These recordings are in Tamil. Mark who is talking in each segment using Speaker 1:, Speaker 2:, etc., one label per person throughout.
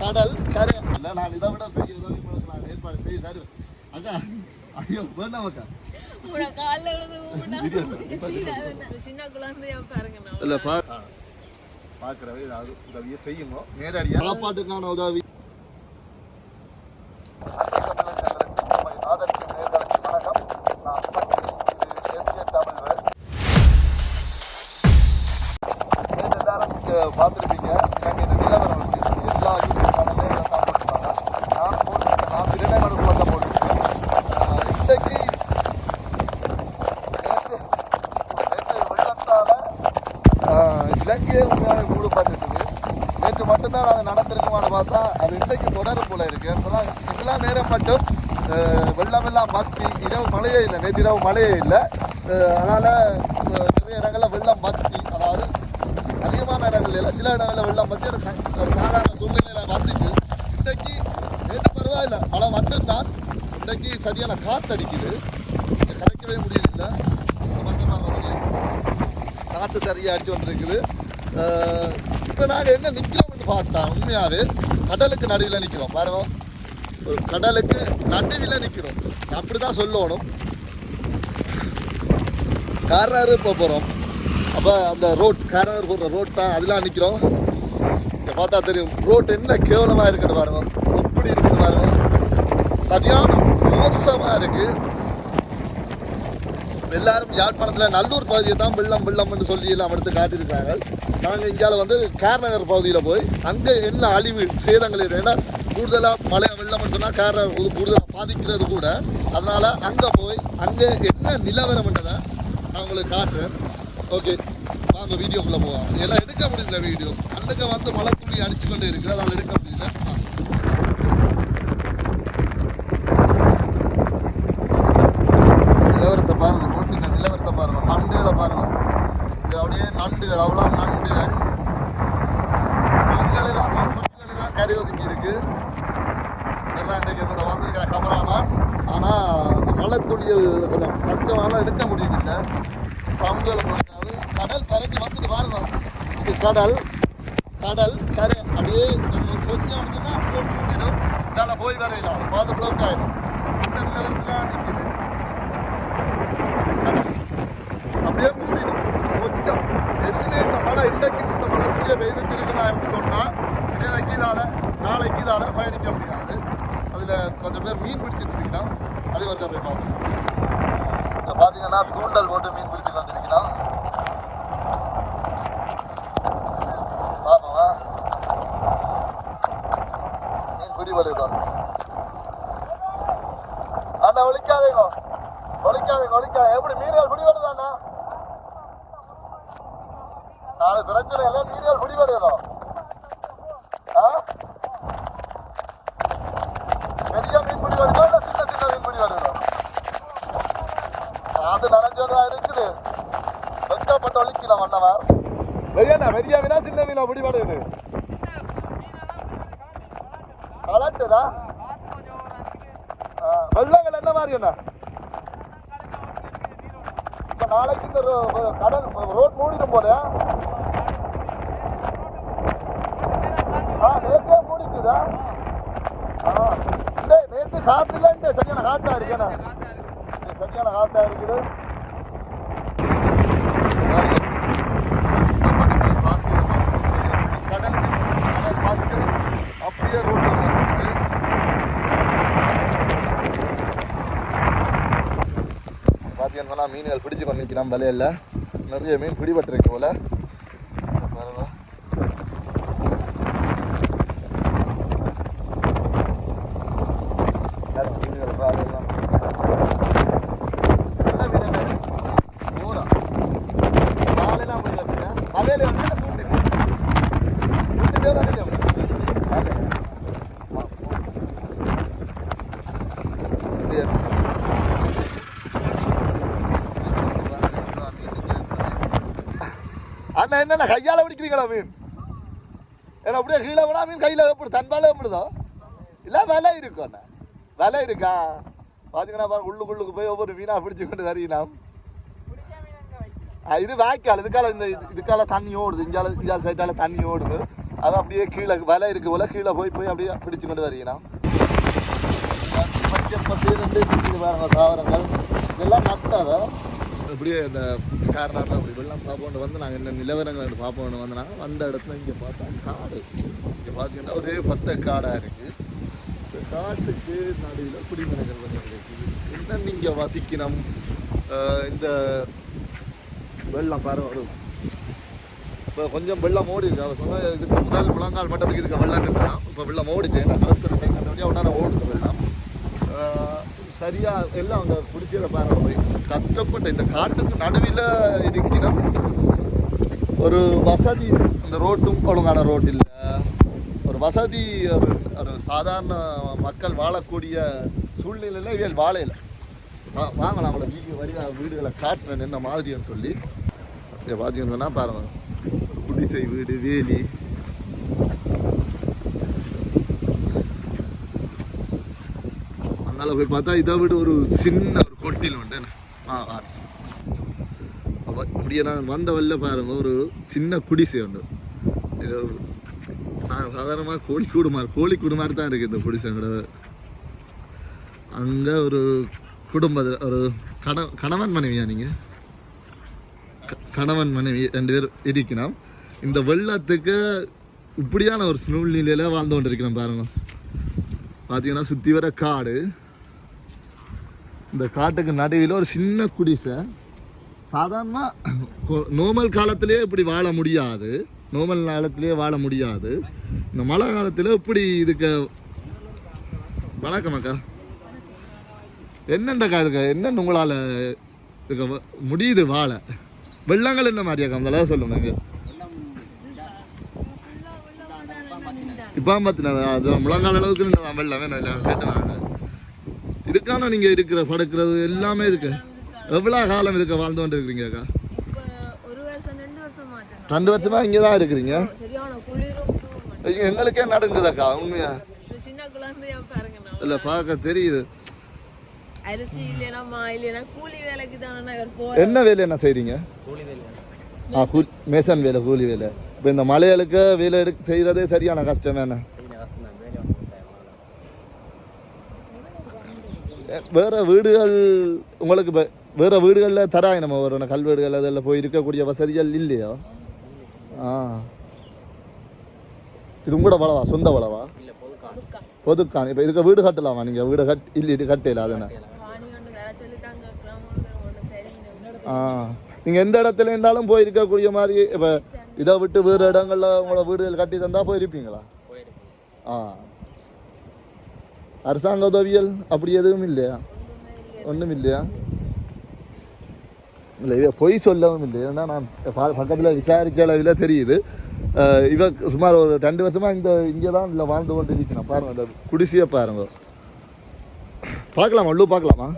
Speaker 1: கடல் கரை. இல்லை நான் இதை விட பெரிய உதவி உங்களுக்கு நான் ஏற்பாடு செய்து தருவேன். அக்கா ஐயோ வேண்டாம் அக்கா.
Speaker 2: உங்களோட கால்ல விழுந்து
Speaker 1: இல்ல, இப்ப
Speaker 2: கும்பிட்டா சின்ன குழந்தையா பாருங்க நான்.
Speaker 1: இல்லை பா பார்க்குறவை ஏதாவது உதவியை செய்யுங்க. நேரடியாக சாப்பாட்டுக்கான உதவி. மட்டும் வெள்ளமெல்லாம் பத்தி இரவு மழையே இல்லை. நேற்று இரவு மழையே இல்லை. அதனால் நிறைய இடங்களில் வெள்ளம் பத்தி அதாவது அதிகமான இடங்கள் இல்லை சில இடங்களில் வெள்ளம் பத்தி ஒரு ஒரு சாதாரண சூழ்நிலையில் வந்துச்சு. இன்றைக்கு நேற்று பரவாயில்ல. மழை மட்டும்தான். இன்றைக்கு சரியான காத்தடிக்குது. இங்க கலைக்கவே முடியல காற்று சரியாக அடிச்சு கொண்டிருக்குது. இப்போ நாங்கள் என்ன நிற்கிறோம்னு பார்த்தா உண்மையாகவே கடலுக்கு நடுவில் நிற்கிறோம் பாருங்கள் ஒரு கடலுக்கு நடுவில் நிற்கிறோம் அப்படி தான் சொல்லணும். கார்னாரு போக போகிறோம் அப்போ அந்த ரோட் கார்னார் போடுற ரோட் தான் அதெல்லாம் நிற்கிறோம் இங்கே பார்த்தா தெரியும் ரோட் என்ன கேவலமாக இருக்குது பாருங்க. எப்படி இருக்குது பாருங்க. சரியான மோசமாக இருக்குது எல்லாரும் யாழ்ப்பாணத்தில் நல்லூர் பகுதியை தான் வெள்ளம் வெள்ளம்னு சொல்லி எல்லாம் எடுத்து காட்டியிருக்காங்க. நாங்கள் இந்தியாவில் வந்து கார்நகர் பகுதியில் போய் அங்கே என்ன அழிவு சேதங்கள் ஏன்னா கூடுதலாக மழை வெள்ளம்னு சொன்னால் காரை கூடுதலாக பாதிக்கிறது கூட. அதனால் அங்கே போய் அங்கே என்ன நிலவரம்ன்றதை நான் உங்களுக்கு காட்டுறேன். ஓகே வாங்க வீடியோக்குள்ளே போவோம் எல்லாம் எடுக்க முடியல வீடியோ. அங்கே வந்து மழை துணி அடிச்சு கொண்டு இருக்குது. அதனால் எடுக்க முடியல வாங்க. நிலவரத்தை பாருங்க ரோட்டுங்க நிலவரத்தை பாருங்க நண்டுகளை பாருங்க இது அப்படியே நண்டுகள் அவ்வளோ நண்டுகள் மீன்கள் எல்லாம் மீன் குஞ்சுகள் எல்லாம் கறி ஒதுக்கி இருக்கு எல்லாம் இன்றைக்கு என்னோட வந்திருக்கிற கமராமேன் ஆனால் இந்த மழை துளியல் கொஞ்சம் எடுக்க முடியுதில்ல சவுண்டுகள் முடியாது கடல் கரைக்கு வந்துட்டு பாருங்க இது கடல் கடல் கரை. அப்படியே நம்ம கொஞ்சம் வந்துச்சுன்னா போட்டு மூடிடும். இதால் போய் வரையில அது பாது ப்ளோக் ஆகிடும் அந்த நிலவரத்தில் நிற்கிது கடல் அப்படியே மூடிடும். கொஞ்சம். எதுவுமே இந்த மழை இன்றைக்கு இந்த மழை இப்படியே பெய்துட்டு அப்படின்னு சொன்னால் இதே வைக்கதால நாளைக்கு இதால் பயணிக்க முடியாது. அதில் கொஞ்சம் பேர் மீன் பிடிச்சிட்டு இருக்கணும் அது வந்து போய் பார்ப்போம். இங்க பார்த்தீங்கன்னா தூண்டல் போட்டு மீன் பிடிச்சி வந்திருக்கணும் பாப்போமா மீன் பிடி வருதான் அண்ணா ஒழிக்காதீங்க. ஒழிக்காதீங்க ஒழிக்காது எப்படி மீன்கள் பிடி வருதாண்ணா நாலு பிரச்சனை இல்லை மீன்கள் பிடி வருதோ ஆ பெரிய மீன் பிடி வருதோ இல்லை சின்ன சின்ன மீன் பிடி வருதோ அது நனைஞ்சதா இருக்குது வெக்கப்பட்டு ஒழிக்கலாம் அண்ணவா பெரியண்ணா பெரிய மீனா சின்ன மீனா இது. கலட்டுதா வெள்ளங்கள் என்ன மாதிரி என்ன? இப்ப நாளைக்கு இந்த ரோ- கடல் ரோட் மூடிடும் போலயா? ஆ நேற்றே மூடிக்குதா ஆ நேற்று காத்துல இந்த. சரியான காத்தா இருக்கேண்ணா சரியான காத்தா இருக்குது கடல் கடல் பாசிகள் அப்படியே ரோட்டில் வந்துருக்கு பார்த்தீங்கன்னா மீன்கள் பிடிச்சி கொண்டு நிற்கிறான் வலையில். நிறைய மீன் பிடிபட்டிருக்கு போல பாருங்க பாருங்க, மீன்கள் பாருங்க. என்ன மீன் என்ன இது? ஊரா? வாலையெல்லாம் பிடி வச்சுங்க. வலையில வந்து என்ன தூண்டு? தூண்டுலயோ வலையிலயோ? வலை. ஆமா. அப்படியே என்ன என்னண்ணா பிடிக்கிறீங்களா மீன்? ஏன்னா அப்படியே கீழே விடா மீன் கையில் எப்படி? தன்பால எப்படிதோ இல்லை விலை இருக்கும் அண்ணா. விலை இருக்கா? பார்த்தீங்கன்னா பாருங்க உள்ளுக்குள்ளுக்கு போய் ஒவ்வொரு மீனாக பிடிச்சி கொண்டு வரீங்களா இது வாய்க்கால். இதுக்கால இந்த இது- இதுக்கால தண்ணி ஓடுது. இஞ்சால இஞ்சால் சைட்டால தண்ணி ஓடுது. அது அப்படியே கீழே வலை இருக்கு போல கீழே போய் போய் அப்படியே பிடிச்சு கொண்டு வரீங்கன்னா பச்சை பசேர்ந்து நிற்கிது பாருங்க தாவரங்கள். இதெல்லாம் நட்டவை அப்படியே இந்த காரணம் அப்படி வெள்ளம் பார்ப்போண்டு வந்து நாங்கள் என்ன நிலவரங்கள் பார்ப்போம் வந்தனாங்க வந்த இடத்துல இங்கே பார்த்தா காடு. இங்கே பார்த்தீங்கன்னா ஒரே பத்த காடாக இருக்குது இந்த காட்டுக்கு நடுவில் குடிமனைகள் வந்து இருக்குது. என்ன நீங்கள் வசிக்கணும்? இந்த வெள்ளம் பாரு இப்போ கொஞ்சம் வெள்ளம் ஓடி அவர் சொன்னால் இதுக்கு முதல் முழங்கால் மட்டத்துக்கு இதுக்கு வெள்ளம் இருக்கலாம் இப்போ வெள்ளம் ஓடிச்சு ஏன்னா கலத்துற டைம் உடனே ஓடுது வெள்ளம். சரியாக சரியா எல்லாம் அந்த குடிசையில் பாருங்க போய் கஷ்டப்பட்ட இந்த காட்டுக்கு நடுவில் இருக்கிற ஒரு வசதி அந்த ரோட்டும் ஒழுங்கான ரோட் இல்லை. ஒரு வசதி ஒரு ஒரு சாதாரண மக்கள் வாழக்கூடிய சூழ்நிலையில் இவள் வாழையில் வாங்க நான் வீடு வரி வீடுகளை காட்டுறேன் என்ன மாதிரின்னு சொல்லி. இங்கே பார்த்தீங்கன்னா பாருங்க குடிசை வீடு வேலி அதில் போய் பார்த்தா இதை விட ஒரு சின்ன ஒரு கொட்டில் உண்டு. ஆ ஆ. அப்போ நான் வந்த வழியில் பாருங்க ஒரு சின்ன குடிசை உண்டு. இது நான் சாதாரணமாக கோழிக்கூடு மாதிரி கோழிக்கூடு மாதிரி தான் இருக்குது இந்த குடிசைங்களோட அங்கே ஒரு குடும்ப ஒரு கண கணவன் மனைவியா நீங்கள் கணவன் மனைவி ரெண்டு பேர் இருக்கணும் இந்த வெள்ளத்துக்கு இப்படியான ஒரு சூழ்நிலையில் வாழ்ந்து கொண்டிருக்கிறோம் பாருங்க. பார்த்தீங்கன்னா சுற்றி வர காடு. இந்த காட்டுக்கு நடுவில் ஒரு சின்ன குடிசை. சாதாரணமாக நோமல் காலத்திலே இப்படி வாழ முடியாது. நோமல் காலத்திலே வாழ முடியாது. இந்த மழை காலத்தில் இப்படி இதுக்கு வணக்கம் அக்கா. என்னண்டக்கா இதுக்கு? என்னென்னு உங்களால் இதுக்கு வ- முடியுது வாழ. வெள்ளங்கள் என்ன மாதிரியாக்கா அதெல்லாம் சொல்லுங்க இங்கே இப்போ பார்த்தினா அது முழங்கால அளவுக்கு நின்னதான் வெள்ளம் வேணும் கேட்டுனாங்க இதுக்கான நீங்கள் இருக்கிற படுக்கிறது எல்லாமே இருக்கு. எவ்வளோ காலம் இதுக்கு வாழ்ந்து கொண்டு இருக்கிறீங்கக்கா
Speaker 2: இப்ப ஒரு வருஷம் ரெண்டு வருஷம் மாட்டேன்
Speaker 1: ரெண்டு வருஷமா இங்கே தான் இருக்கிறீங்க?
Speaker 2: சரியான குளிரும் தூவும்
Speaker 1: ஐயோ, எங்களுக்கே நடுங்குதாக்கா உண்மையா?
Speaker 2: இந்த சின்ன குழந்தைய பாருங்க நான்
Speaker 1: இல்லை பார்க்க தெரியுது.
Speaker 2: அரிசி இல்லைனா மா இல்லைனா கூலி வேலைக்கு தானே இவர் போ
Speaker 1: என்ன வேலை என்ன செய்றீங்க? ஆ கூ மேசன் வேலை கூலி வேலை. இப்போ இந்த மலையாளுக்கு வேலை எடுக்க செய்கிறதே சரியான கஷ்டம் என்ன வேற வீடுகள் உங்களுக்கு இப்ப வேற வீடுகளில் தராய் நம்ம ஒரு கல் வீடுகள் அதில் போய் இருக்கக்கூடிய வசதிகள் இல்லையா? ஆ. இது உங்களோட வளவா? சொந்த வளவா? பொதுக்கான் இப்போ இதுக்கு வீடு கட்டலாமா நீங்கள் வீடு கட் இல்லை இது கட்டையில
Speaker 2: தெரியணும்.
Speaker 1: ஆ. நீங்கள் எந்த இடத்துல இருந்தாலும் போய் இருக்கக்கூடிய மாதிரி இப்போ இதை விட்டு வேறு இடங்கள்ல உங்களோட வீடுகள் கட்டி தந்தா போயிருப்பீங்களா? ஆ. அரசாங்க உதவியல் அப்படி எதுவும் இல்லையா? ஒன்றும் இல்லையா இல்லை இவ பொய் சொல்லவும் இல்லை. ஏன்னா நான் பக்கத்தில் விசாரிக்க அளவில் தெரியுது. இவ சுமார் ஒரு ரெண்டு வருஷமாக இந்த இங்கே தான் இல்லை வாழ்ந்து கொண்டு இருக்கணும் பாருங்க இந்த குடிசையை பாருங்க. பார்க்கலாமா உள்ளூர் பார்க்கலாமா?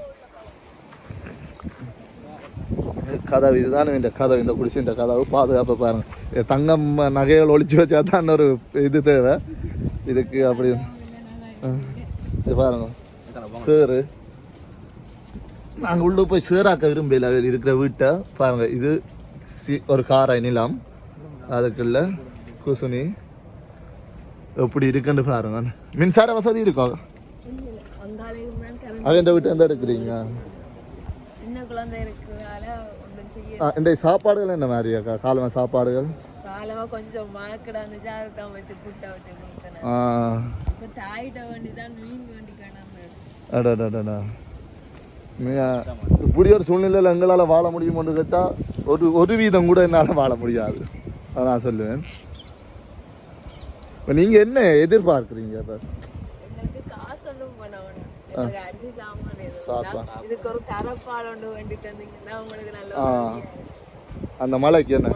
Speaker 1: கதவு இதுதான் இந்த கதவு இந்த குடிசைன்ற கதவு. பாதுகாப்பு பாருங்க. தங்கம் நகைகள் ஒழிச்சு வச்சா தான் ஒரு இது தேவை. இதுக்கு அப்படி இது பாருங்க. சேரு நாங்கள் உள்ள போய் சேராக்க விரும்பல இருக்கிற வீட்டை. பாருங்க இது ஒரு காரை நிலம். அதுக்குள்ள குசுனி. எப்படி இருக்குன்னு பாருங்க. மின்சார வசதி இருக்கா? அவன் வீட்டு எந்த எடுக்கிறீங்க?
Speaker 2: சின்ன குழந்தை இருக்கிறதால
Speaker 1: இந்த சாப்பாடுகள் என்ன மாதிரியாக்கா காலமா சாப்பாடுகள்?
Speaker 2: காலமா கொஞ்சம் மழக்கடை வந்துச்சு அதை தான் வச்சு புட்டை வச்சு கொடுத்தேன். இப்போ தாயிட்ட வேண்டி தான் மீன் வேண்டி காணாம
Speaker 1: இப்படி ஒரு சூழ்நிலையில் எங்களால் வாழ முடியும்னு கேட்டால் ஒரு ஒரு வீதம் கூட என்னால் வாழ முடியாது. அதை நான் சொல்லுவேன். இப்போ நீங்கள் என்ன எதிர்பார்க்குறீங்க இப்போ. அந்த மலைக்கு என்ன?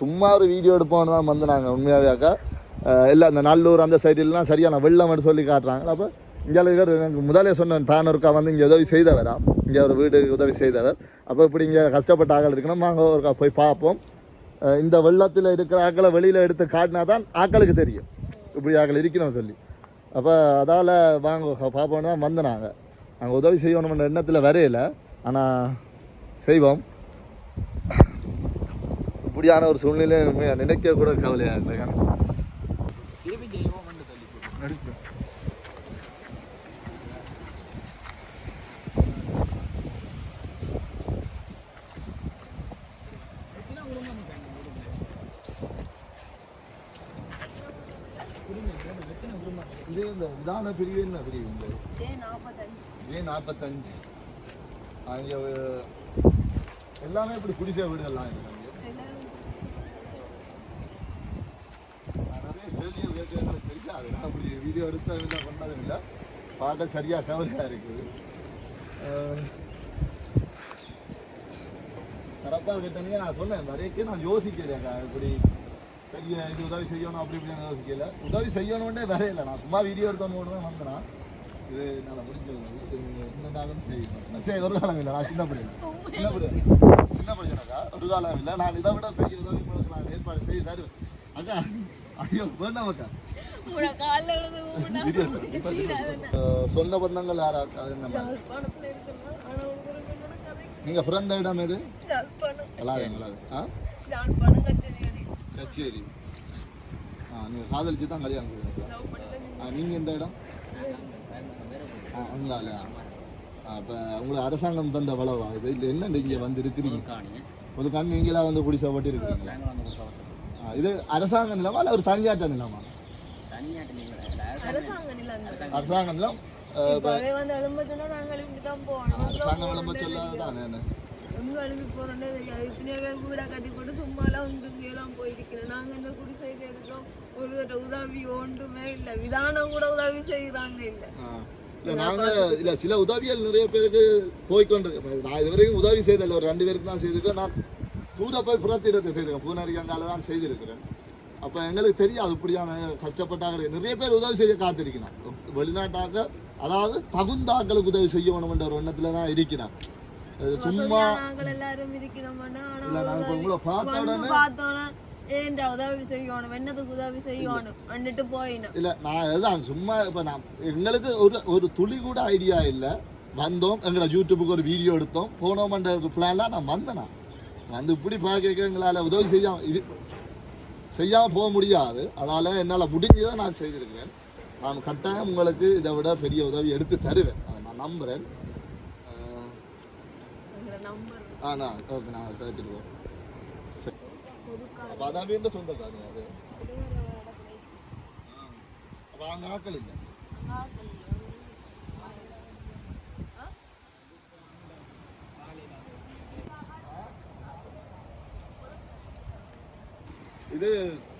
Speaker 1: சும்மா ஒரு வீடியோ எடுப்போம்னு தான் வந்து நாங்கள் உண்மையாகவே இல்லை அந்த நல்லூர் அந்த சைடுலாம் சரியான வெள்ளம்னு சொல்லி காட்டுறாங்க அப்போ இங்கே இவர் எனக்கு முதலே சொன்னேன் தானூருக்கா வந்து இங்கே உதவி செய்தவரா இங்கே ஒரு வீடு உதவி செய்தவர். அப்போ இப்படி இங்கே கஷ்டப்பட்ட ஆக்கள் இருக்கணும் நாங்கள் ஒருக்கா போய் பார்ப்போம். இந்த வெள்ளத்தில் இருக்கிற ஆக்களை வெளியில் எடுத்து காட்டினா தான் ஆக்களுக்கு தெரியும். இப்படி ஆக்கள் இருக்கணும் சொல்லி. அப்போ அதால் வாங்க பார்ப்போம் தான் வந்தேன் நாங்கள் நாங்கள் உதவி செய்யணும்ன்ற எண்ணத்தில் வரையில ஆனால் செய்வோம். இப்படியான ஒரு சூழ்நிலை நினைக்க கூட கவலையாக இருந்தேன்
Speaker 3: திருப்பி குடும்பம்
Speaker 1: இந்த இதான பிரிவு என்ன பிரிவு இந்த?
Speaker 2: ஏ நாற்பத்தஞ்சு
Speaker 1: இதே நாற்பத்தஞ்சு அங்கே எல்லாமே இப்படி குடிசை வீடுகள்லாம் இருக்கு நிறைய கேட்க எனக்கு தெரியாது நான் அப்படி வீடியோ எடுத்து என்ன பண்ணதும் இல்லை பார்க்க சரியாக கவலையாக இருக்குது கரெக்டாக கேட்டனே நான் சொன்னேன் வரைக்கும் நான் யோசிக்கிறேன் இப்படி பெரிய இது உதவி செய்யணும் அப்படி இப்படி யோசிக்கல உதவி செய்யணும்னே வரையில நான் சும்மா வீடியோ எடுத்தோன்னு தான் வந்தேன் இது என்னால் முடிஞ்சது என்னன்னாலும் செய்யணும் சரி ஒரு காலம் இல்லை நான் சின்ன பிள்ளை சின்ன பிள்ளை சின்ன பிள்ளைனாக்கா ஒரு காலம் இல்லை நான் இதை விட பெரிய உதவி உங்களுக்கு நான் ஏற்பாடு செய்து தருவேன். அக்கா ஐயோ வேண்டாம் அக்கா
Speaker 2: உங்களோட காலில் விழுந்து கும்பிட்டா
Speaker 1: வீடியோ அஹ் சொந்த பந்தங்கள் யாரா நீங்க பிறந்த இடம் எது?
Speaker 2: கச்சேரி?
Speaker 1: நீங்க காதலிச்சு தான் கல்யாணம் நீங்க. எந்த இடம்? அங்கால அப்போ உங்களுக்கு அரசாங்கம் தந்த வளவா? இது இல்லை என்ன நீங்க வந்து இருக்கிறீங்க?
Speaker 3: காணிங்க
Speaker 1: ஒரு கண் நீங்களா வந்து குடிசப்பட்டு இருக்கிறீங்க இது அரசாங்க நிலமா இல்லை ஒரு தனியாட்ட நிலமா?
Speaker 2: அரசாங்க நிலம்.
Speaker 1: அரசாங்கம் விளம்ப சொல்லாதான் என்ன?
Speaker 2: எங்க எழுப்பி போறோன்னே தெரியாது. இத்தனை பேர் வீடா கட்டி போட்டு சும்மாலாம் உண்டு எல்லாம் போயிருக்கிறோம். நாங்க இந்த குடிசையில இருக்கோம் ஒரு உதவி ஒன்றுமே இல்லை. விதானம் கூட உதவி செய்யறாங்க இல்ல.
Speaker 1: ஆ. இல்ல நாங்க இல்ல சில உதவிகள் நிறைய பேருக்கு போய்கொண்டிருக்கு நான் இது வரைக்கும் உதவி செய்தல ஒரு ரெண்டு பேருக்கு தான் செய்திருக்கேன். நான் தூர போய் புறத்திடத்தை செய்திருக்கேன் பூனரிகண்டால தான் செய்திருக்கிறேன். அப்ப எங்களுக்கு தெரியாது இப்படியான கஷ்டப்பட்டாங்க நிறைய பேர் உதவி செய்ய காத்திருக்கிறான் வெளிநாட்டாக அதாவது தகுந்தாக்களுக்கு உதவி செய்யணும்ன்ற ஒரு எண்ணத்துல தான் இருக்கிறான் சும்மா இல்ல உங்களை பார்த்த உடனே
Speaker 2: ஏன்டா உதவி செய்யணும்? என்னத்துக்கு உதவி செய்யணும்? வந்துட்டு போயிடும்
Speaker 1: இல்ல நான் அதுதான் சும்மா இப்ப நான் எங்களுக்கு ஒரு ஒரு துளி கூட ஐடியா இல்ல. வந்தோம். எங்களோட யூடியூபுக்கு ஒரு வீடியோ எடுத்தோம். போனோம்ன்ற ஒரு பிளான்லாம் நான் வந்தேன். வந்து இப்படி பார்க்க எங்களால உதவி செய்யாம இது செய்யாம போக முடியாது. அதனால என்னால முடிஞ்சதை நான் செய்திருக்கிறேன். நான் கட்டாயம் உங்களுக்கு இதை விட பெரிய உதவி எடுத்து தருவேன். அதை நான் நம்புறேன். ஆஹ்,
Speaker 2: எங்களை நம்பர்
Speaker 1: ஆ நான் ஓகே நான் கிடைச்சிடுவோம் சரி. அப்போ அதான் சொந்தக்காரங்க அது. அப்போ அங்கே ஆக்கள் இல்லை. இது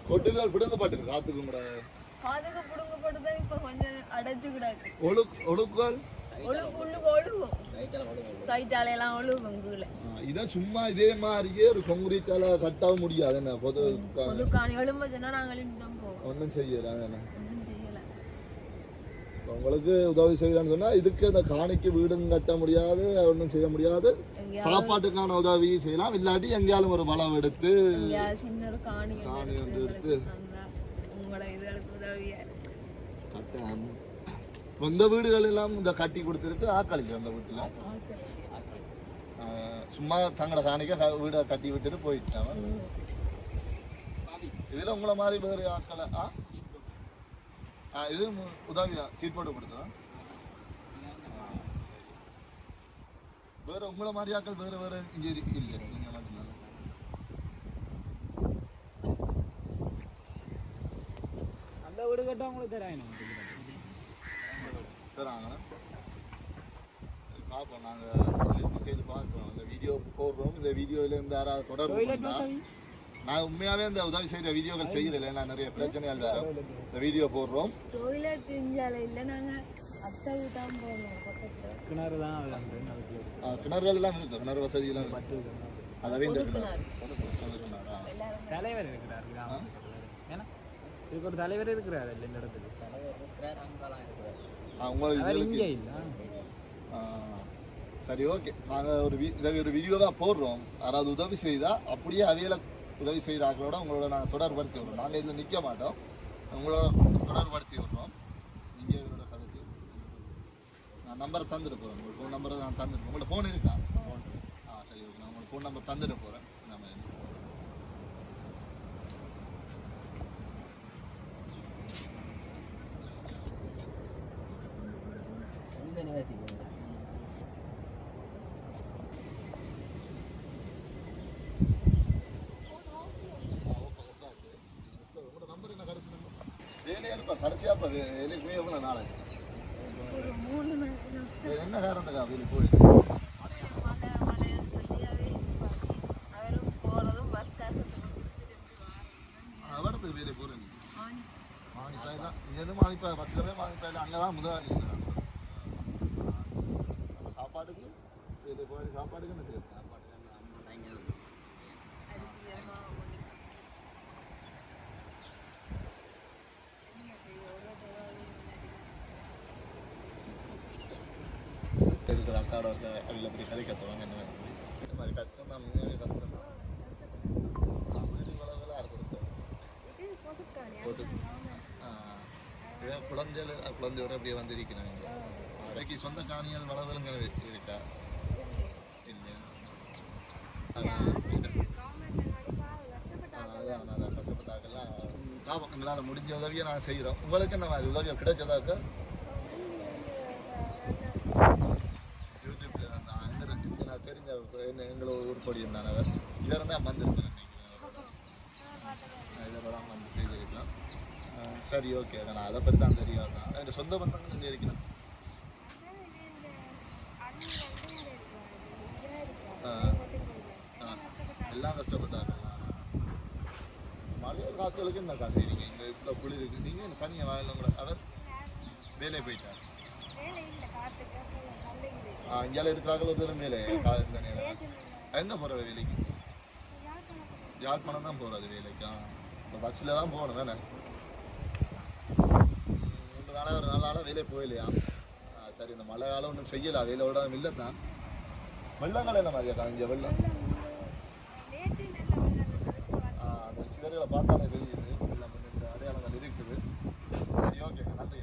Speaker 1: கொட்டுகள் பிடுங்கப்பட்டிருக்கு காத்துக்கு கூட
Speaker 2: பாதுக புடுங்கப்பட்டுதான் இப்ப கொஞ்சம் அடைச்சு கிடக்கு
Speaker 1: ஒழு ஒழுக்குகள்
Speaker 2: ஒழுகு உள்ளுக்கு ஒழுகும் சைட்டால எல்லாம் ஒழுகும் கீழே
Speaker 1: இதை சும்மா இதே மாதிரியே ஒரு கொங்குரீட்டால கட்டவும் முடியாது என்ன பொது ஒன்றும் செய்யறாங்க உங்களுக்கு உதவி செய்யலாம்னு சொன்னா இதுக்கு இந்த காணிக்கு வீடும் கட்ட முடியாது ஒன்றும் செய்ய முடியாது. சாப்பாட்டுக்கான உதவி செய்யலாம். இல்லாட்டி எங்கேயாலும் ஒரு வளம் எடுத்து
Speaker 2: காணி
Speaker 1: வந்து கட்ட சொந்த வீடுகள் எல்லாம் இந்த கட்டி கொடுத்துருக்கு ஆக்களிச்சு அந்த வீட்டுல. சும்மா தங்களோட காணிக்க வீடை கட்டி விட்டுட்டு போயிட்டாங்க. இதுல உங்களை மாதிரி வேறு ஆட்களை இது உதவியா சீட் போட்டு கொடுத்தா? வேற உங்களை மாதிரி ஆட்கள் வேற வேற இங்க இல்லை நீங்க மட்டும்தான்
Speaker 3: அந்த வீடு கட்ட தராங்க
Speaker 1: தராங்க சரி, பார்ப்போம் நாங்க முயற்சி செய்து பார்க்கிறோம் இந்த வீடியோ போடுறோம். இந்த வீடியோல இருந்து யாராவது தொடர்பு நான் உண்மையாவே இந்த உதவி செய்யற வீடியோக்கள் செய்யறதில்ல. நான் நிறைய பிரச்சனைகள் வேற இந்த வீடியோ போடுறோம்.
Speaker 2: டொய்லெட் இஞ்சால இல்லை நாங்க அத்தை தான் போனோம் பக்கத்துல.
Speaker 3: கிணறு தான் அந்த
Speaker 1: கிணறுகள் எல்லாம் இருக்கு. கிணறு வசதி எல்லாம் இருக்கு அதவே இந்த
Speaker 3: தலைவர் இருக்கிறார் கிராமத்துல. ஏன்னா இதுக்கு ஒரு தலைவர் இருக்கிறார் இல்ல இந்த இடத்துக்கு தலைவர் இருக்கிறார் அங்கெல்லாம் இருக்கிறார்.
Speaker 1: இதுகளுக்கு-
Speaker 3: இங்கே இல்ல.
Speaker 1: சரி ஓகே. நாங்க ஒரு இதை ஒரு வீடியோ தான் போடுறோம். யாராவது உதவி செய்தா அப்படியே அவையில உதவி செய்கிறார்களோட உங்களோட நாங்கள் தொடர்படுத்தி விடுறோம். நாங்கள் இதில் நிற்க மாட்டோம். உங்களோட தொடர்படுத்தி விடுறோம். நீங்கள் இவரோட கதைக்கு நான் நம்பரை தந்துட்டு போகிறேன் உங்கள் ஃபோன் நம்பரை நான் தந்துட்டு உங்களோட ஃபோன் இருக்கா? ஆ சரி ஓகே நான் உங்களுக்கு ஃபோன் நம்பர் தந்துட்டு போகிறேன் நம்ம
Speaker 4: எந்த யூனிவர்சிட்டி
Speaker 1: உங்களோட நம்பர் என்ன கடைசி நம்பர் வேலையா இருப்பா கடைசியாக இப்போ வேலைக்கு போய் எவ்வளோ வேறு என்ன காரணத்துக்கா வேலைக்கு போய்? அவடத்துக்கு வேலை போகிறேன் மாணிப்பாய் தான். இங்கேருந்து மாணிப்பாய் பஸ்ஸில் போய் மாணிப்பாயில் அங்கே தான் முதலாளி. அப்ப சாப்பாடுக்கு வேலை போய் சாப்பாடுக்கு என்ன செய்யும்
Speaker 2: அரிசி ஜெர்மா ஒண்ணு. என்ன செய்ய ஒரு தடவை
Speaker 1: இருக்கிற அக்காட இருக்க அவையில் அப்படி கதை கற்றுவாங்க என்ன வேணும் இந்த மாதிரி கஷ்டம் தான் உண்மையாகவே கஷ்டம் தான் வீடு வளவெல்லாம் யார் கொடுத்தோம்
Speaker 2: இது பொதுக்காணி
Speaker 1: பொது. இவன் குழந்தைகள் குழந்தையோட அப்படியே வந்திருக்கிறாங்க அன்றைக்கு சொந்த காணிகள் வளவலுங்க இருக்கா? அதான். கஷ்டப்பட்டாக்கெல்லாம் எங்களால் முடிஞ்ச உதவியை நாங்கள் செய்கிறோம் உங்களுக்கு என்ன மாதிரி உதவி கிடைச்சதாக்கா யூடியூப்ல அந்த அங்கே இங்கே நான் தெரிஞ்ச என்ன உருப்படி என்னவர் இவர் தான் வந்திருக்கிறேன் இதில் தான் வந்து செய்திருக்கலாம் சரி ஓகே நான் அதை பற்றி தான் தெரியும். என் சொந்த பந்தங்கள் இங்கே இருக்கிறேன். எல்லாம் கஷ்டப்பட்டாங்க. மழையல் காத்துகளுக்கு என்ன காசு? நீங்கள் இங்கே இவ்வளோ குளிருக்கு நீங்கள் என்ன தனியாக வாயில கூட அவர் வேலையை போயிட்டார். இங்கே இருக்கிறார்கள் ஒரு மேலே. இந்த நேரம். எங்கே போகிற வேலைக்கு? யாழ்ப்பாணம் தான் போகிறது வேலைக்கா? இப்போ பஸ்ஸில் தான் போகணும் தானே? ரெண்டு நாளாக ஒரு நாலு நாளாக வேலையை போகலையா? சரி இந்த மழை காலம் ஒன்றும் செய்யலை. வேலையோட இல்லை தான் வெள்ளங்கள் என்ன மாதிரியாக்கா இங்கே வெள்ளம் ஆ அந்த சிவர்களை பார்த்தாலே தெரியுது வெள்ளம் இந்த அடையாளங்கள் இருக்குது சரி ஓகே நன்றி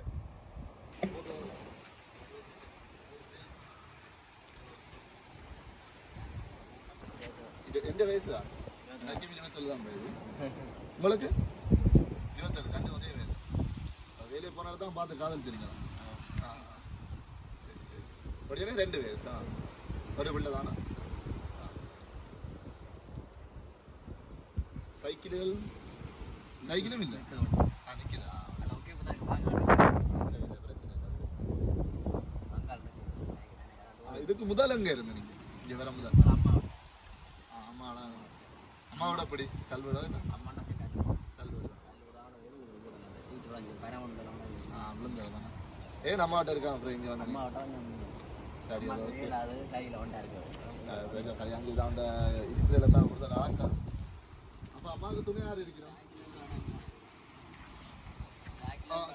Speaker 1: இது எந்த வயசு தான் எனக்கு இருபத்தேழு தான் போயிடுது உங்களுக்கு? இருபத்தேழு கண்டு ஒரே வயசு வேலையை போனாலும் தான் பார்த்து காதல் ஆ சரி சரி. படிக்கிறேன் ரெண்டு வயசு ஒரு பிள்ளை தானே? சைக்கிள்கள்? சைக்கிளும் இல்லை? இதுக்கு முதல் எங்கே இருந்த நீங்கள் இங்கே வர முதல் அம்மாவோட படி விழுந்தது தானே ஏன் அம்மாட்ட இருக்கான் அப்புறம் இங்கே வந்து சரி அது ஓகே கொஞ்சம் கல்யாணம் செய்து அவன் இருக்கிறதுல தான் கொடுத்தா அப்போ அம்மாவுக்கு துணை யார் இருக்கிறான்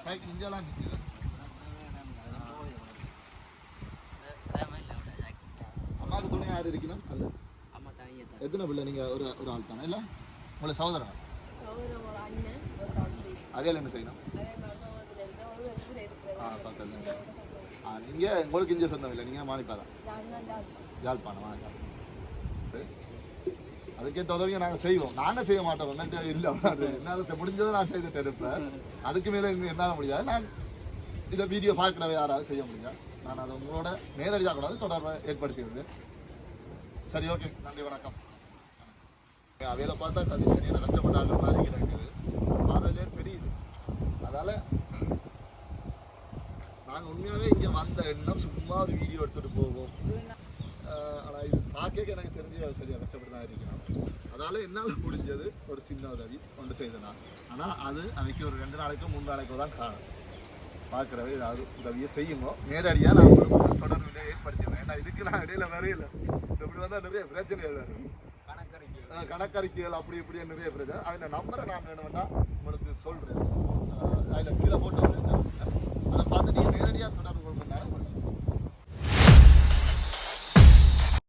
Speaker 1: சைக்கிள் இங்கெல்லாம் நிற்குது அம்மாவுக்கு துணை யார் இருக்கணும் அல்ல எத்தனை பிள்ளை? நீங்கள் ஒரு ஒரு ஆள் தானே இல்லை? உங்களை சகோதரன்? அதையால் என்ன செய்யணும்? ஆ பக்கத்தில். ஆ நீங்கள் உங்களுக்கு இங்கே சொந்தம் இல்லை. நீங்கள் மாணிப்பாதான் யாழ்ப்பாணம் வணக்கம் அதுக்கேற்ற உதவியை நாங்கள் செய்வோம். நாங்கள் செய்ய மாட்டோம். என்ன இல்லை. என்னால் முடிஞ்சதை நான் செய்துட்டு இருப்பேன் அதுக்கு மேலே என்னால் முடியாது. நான் இதை வீடியோ பார்க்குறவ யாராவது செய்ய முடியாது? நான் அதை உங்களோட நேரடியாக கூடாது தொடர்பை ஏற்படுத்திவிடுவேன். சரி ஓகே நன்றி வணக்கம். அவையில பார்த்தா கதை சரியான கஷ்டப்பட்டாலும் மாதிரி இருக்குது. பார்வையிலே தெரியுது. அதால நாங்கள் உண்மையாகவே இங்கே வந்த எண்ணம் சும்மா ஒரு வீடியோ எடுத்துகிட்டு போவோம் ஆனால் இது பார்க்க எனக்கு தெரிஞ்சு அது சரியாக கஷ்டப்பட்டு தான் இருக்கணும் அதால என்னால் முடிஞ்சது ஒரு சின்ன உதவி கொண்டு செய்தேன் நான். ஆனால் அது அன்னைக்கு ஒரு ரெண்டு நாளைக்கும் மூணு நாளைக்கோ தான் காணும். பார்க்குறவே ஏதாவது உதவியை செய்யுங்க. நேரடியாக நான் உங்களுக்கு தொடர்பில் ஏற்படுத்திடுவேன் ஏன்னா இதுக்கு நான் இடையில வரையில இப்படி வந்தால் நிறைய பிரச்சனைகள் வரும். கணக்கறிக்கைகள். அப்படி இப்படி நிறைய பிரச்சனை. அதில் நம்பரை நான் வேணும்னா உங்களுக்கு சொல்கிறேன் அதில் கீழே போட்டு. அதை பார்த்து நீங்கள் நேரடியாக தொடர்பு